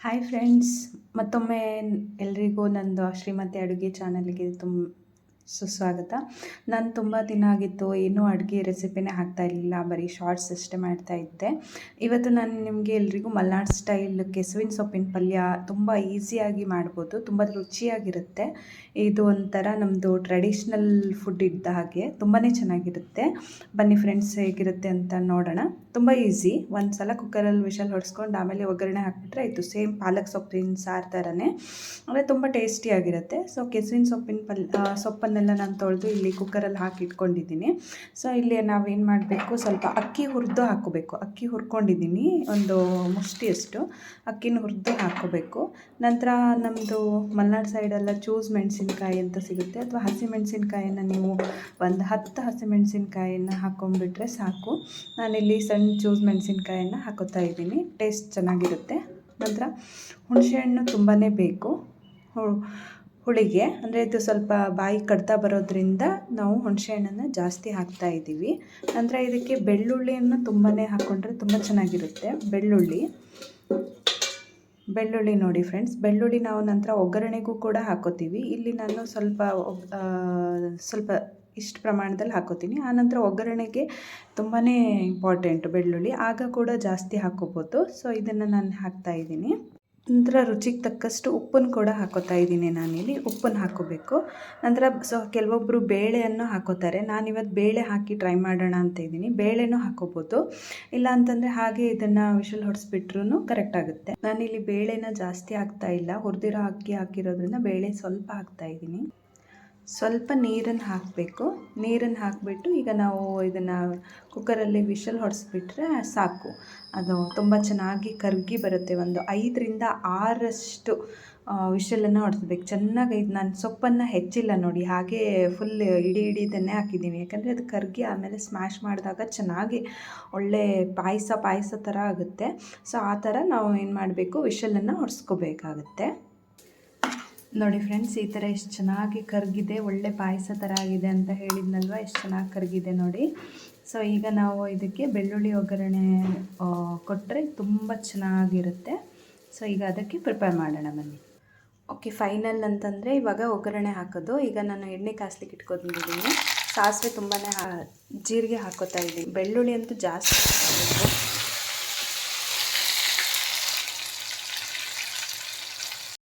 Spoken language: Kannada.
ಹಾಯ್ ಫ್ರೆಂಡ್ಸ್ ಮತ್ತೊಮ್ಮೆ ಎಲ್ರಿಗೂ ನಂದು ಶ್ರೀಮತಿ ಅಡುಗೆ ಚಾನಲ್ಗೆ ತುಂಬ ಸುಸ್ವಾಗತ. ನಾನು ತುಂಬ ದಿನ ಆಗಿತ್ತು, ಏನೂ ಅಡುಗೆ ರೆಸಿಪಿನೇ ಹಾಕ್ತಾ ಇರಲಿಲ್ಲ, ಬರೀ ಶಾರ್ಟ್ಸ್ ಅಷ್ಟೇ ಮಾಡ್ತಾ ಇದ್ದೆ. ಇವತ್ತು ನಾನು ನಿಮಗೆ ಎಲ್ರಿಗೂ ಮಲ್ನಾಡ್ ಸ್ಟೈಲ್ ಕೆಸುವಿನ ಸೊಪ್ಪಿನ ಪಲ್ಯ ತುಂಬ ಈಸಿಯಾಗಿ ಮಾಡ್ಬೋದು, ತುಂಬ ರುಚಿಯಾಗಿರುತ್ತೆ. ಇದು ಒಂಥರ ನಮ್ಮದು ಟ್ರೆಡಿಷ್ನಲ್ ಫುಡ್ ಇದ್ದ ಹಾಗೆ ತುಂಬಾ ಚೆನ್ನಾಗಿರುತ್ತೆ. ಬನ್ನಿ ಫ್ರೆಂಡ್ಸ್ ಹೇಗಿರುತ್ತೆ ಅಂತ ನೋಡೋಣ. ತುಂಬ ಈಸಿ ಒಂದು ಸಲ ಕುಕ್ಕರಲ್ಲಿ ವಿಷಲ್ ಹೊಡ್ಸ್ಕೊಂಡು ಆಮೇಲೆ ಒಗ್ಗರಣೆ ಹಾಕ್ಬಿಟ್ರೆ ಆಯಿತು. ಸೇಮ್ ಪಾಲಕ್ ಸೊಪ್ಪಿನ ಸಾರು ಥರನೇ ಅಂದರೆ ತುಂಬ ಟೇಸ್ಟಿಯಾಗಿರುತ್ತೆ ಸೊ ಕೆಸುವಿನ ಸೊಪ್ಪಿನ ಪಲ್ ಸೊಪ್ಪನ್ನೆಲ್ಲ ನಾನು ತೊಳೆದು ಇಲ್ಲಿ ಕುಕ್ಕರಲ್ಲಿ ಹಾಕಿ ಇಟ್ಕೊಂಡಿದ್ದೀನಿ ಸೊ ಇಲ್ಲಿ ನಾವೇನು ಮಾಡಬೇಕು, ಸ್ವಲ್ಪ ಅಕ್ಕಿ ಹುರಿದು ಹಾಕೋಬೇಕು. ಅಕ್ಕಿ ಹುರ್ಕೊಂಡಿದ್ದೀನಿ, ಒಂದು ಮುಷ್ಟಿಯಷ್ಟು. ಅಕ್ಕಿನ ಹುರಿದು ಹಾಕೋಬೇಕು. ನಂತರ ನಮ್ಮದು ಮಲೆನಾಡು ಸೈಡೆಲ್ಲ ಚೂಸ್ ಮೆಣಸಿನ್ಕಾಯಿ ಅಂತ ಸಿಗುತ್ತೆ. ಅಥವಾ ಹಸಿಮೆಣಸಿನ್ಕಾಯನ್ನು ನೀವು ಒಂದು ಹತ್ತು ಹಸಿಮೆಣಸಿನ್ಕಾಯಿನ ಹಾಕೊಂಡ್ಬಿಟ್ರೆ ಸಾಕು. ನಾನಿಲ್ಲಿ ಸಣ್ಣ ಚೂಸ್ ಮೆಣಸಿನ್ಕಾಯನ್ನು ಹಾಕೋತಾ ಇದ್ದೀನಿ. ಟೇಸ್ಟ್ ಚೆನ್ನಾಗಿರುತ್ತೆ. ನಂತರ ಹುಣಸೆಹಣ್ಣು ತುಂಬಾ ಬೇಕು. ಹುಳಿಗೆ, ಅಂದರೆ ಇದು ಸ್ವಲ್ಪ ಬಾಯಿ ಕಡ್ತಾ ಬರೋದ್ರಿಂದ ನಾವು ಹುಣಸೆಹಣ್ಣನ್ನು ಜಾಸ್ತಿ ಹಾಕ್ತಾ ಇದ್ದೀವಿ. ನಂತರ ಇದಕ್ಕೆ ಬೆಳ್ಳುಳ್ಳಿಯನ್ನು ತುಂಬಾ ಹಾಕ್ಕೊಂಡ್ರೆ ತುಂಬ ಚೆನ್ನಾಗಿರುತ್ತೆ. ಬೆಳ್ಳುಳ್ಳಿ. ಬೆಳ್ಳುಳ್ಳಿ ನೋಡಿ ಫ್ರೆಂಡ್ಸ್ ಬೆಳ್ಳುಳ್ಳಿ ನಾವು ನಂತರ ಒಗ್ಗರಣೆಗೂ ಕೂಡ ಹಾಕೋತೀವಿ. ಇಲ್ಲಿ ನಾನು ಸ್ವಲ್ಪ ಸ್ವಲ್ಪ ಇಷ್ಟು ಪ್ರಮಾಣದಲ್ಲಿ ಹಾಕೋತೀನಿ. ಆನಂತರ ಒಗ್ಗರಣೆಗೆ ತುಂಬಾ ಇಂಪಾರ್ಟೆಂಟ್ ಬೆಳ್ಳುಳ್ಳಿ. ಆಗ ಕೂಡ ಜಾಸ್ತಿ ಹಾಕೋಬೋದು. ಸೊ ಇದನ್ನು ನಾನು ಹಾಕ್ತಾ ಇದ್ದೀನಿ. ನಂತರ ರುಚಿಗೆ ತಕ್ಕಷ್ಟು ಉಪ್ಪನ್ನು ಕೂಡ ಹಾಕೋತಾ ಇದ್ದೀನಿ ನಾನಿಲ್ಲಿ. ಉಪ್ಪನ್ನು ಹಾಕೋಬೇಕು. ನಂತರ ಸೊ ಕೆಲವೊಬ್ಬರು ಬೇಳೆಯನ್ನು ಹಾಕೋತಾರೆ. ನಾನಿವತ್ತು ಬೇಳೆ ಹಾಕಿ ಟ್ರೈ ಮಾಡೋಣ ಅಂತ ಇದ್ದೀನಿ. ಬೇಳೆನೂ ಹಾಕೋಬೋದು. ಇಲ್ಲ ಅಂತಂದರೆ ಹಾಗೆ ಇದನ್ನು ವಿಷಲ್ ಹೊಡೆಸ್ಬಿಟ್ರೂ ಕರೆಕ್ಟ್ ಆಗುತ್ತೆ. ನಾನಿಲ್ಲಿ ಬೇಳೆನ ಜಾಸ್ತಿ ಹಾಕ್ತಾ ಇಲ್ಲ. ಹುರಿದಿರೋ ಅಕ್ಕಿ ಹಾಕಿರೋದ್ರಿಂದ ಬೇಳೆ ಸ್ವಲ್ಪ ಹಾಕ್ತಾ ಇದ್ದೀನಿ. ಸ್ವಲ್ಪ ನೀರನ್ನು ಹಾಕಬೇಕು. ನೀರನ್ನು ಹಾಕಿಬಿಟ್ಟು ಈಗ ನಾವು ಇದನ್ನು ಕುಕ್ಕರಲ್ಲಿ ವಿಷಲ್ ಹೊಡೆಸ್ಬಿಟ್ರೆ ಸಾಕು. ಅದು ತುಂಬ ಚೆನ್ನಾಗಿ ಕರಗಿ ಬರುತ್ತೆ. ಒಂದು ಐದರಿಂದ ಆರಷ್ಟು ವಿಷಲನ್ನು ಹೊಡೆಸ್ಬೇಕು. ಚೆನ್ನಾಗಿ ಇದು ನಾನು ಸೊಪ್ಪನ್ನು ಹೆಚ್ಚಿಲ್ಲ ನೋಡಿ. ಹಾಗೆ ಫುಲ್ ಇಡೀ ಇಡೀದನ್ನೇ ಹಾಕಿದ್ದೀನಿ. ಯಾಕಂದರೆ ಅದು ಕರಗಿ ಆಮೇಲೆ ಸ್ಮ್ಯಾಶ್ ಮಾಡಿದಾಗ ಚೆನ್ನಾಗಿ ಒಳ್ಳೆ ಪಾಯಸ ಪಾಯಸ ಥರ ಆಗುತ್ತೆ. ಸೊ ಆ ಥರ ನಾವು ಏನು ಮಾಡಬೇಕು? ವಿಷಲನ್ನು ಹೊಡೆಸ್ಕೋಬೇಕಾಗತ್ತೆ. ನೋಡಿ ಫ್ರೆಂಡ್ಸ್ ಈ ಥರ ಎಷ್ಟು ಚೆನ್ನಾಗಿ ಕರಗಿದೆ, ಒಳ್ಳೆ ಪಾಯಸ ಥರ ಆಗಿದೆ ಅಂತ ಹೇಳಿದ್ನಲ್ವ? ಎಷ್ಟು ಚೆನ್ನಾಗಿ ಕರಗಿದೆ ನೋಡಿ. ಸೊ ಈಗ ನಾವು ಇದಕ್ಕೆ ಬೆಳ್ಳುಳ್ಳಿ ಒಗ್ಗರಣೆ ಕೊಟ್ಟರೆ ತುಂಬ ಚೆನ್ನಾಗಿರುತ್ತೆ. ಸೊ ಈಗ ಅದಕ್ಕೆ ಪ್ರಿಪೇರ್ ಮಾಡೋಣ ಬನ್ನಿ. ಓಕೆ ಫೈನಲ್ ಅಂತಂದರೆ ಇವಾಗ ಒಗ್ಗರಣೆ ಹಾಕೋದು. ಈಗ ನಾನು ಎಣ್ಣೆ ಕಾಸ್ಲಿಕ್ಕೆ ಇಟ್ಕೊಂಡಿದ್ದೀನಿ ಸಾಸಿವೆ ತುಂಬಾ ಜೀರಿಗೆ ಹಾಕೋತಾ ಇದ್ದೀನಿ. ಬೆಳ್ಳುಳ್ಳಿ ಅಂತೂ ಜಾಸ್ತಿ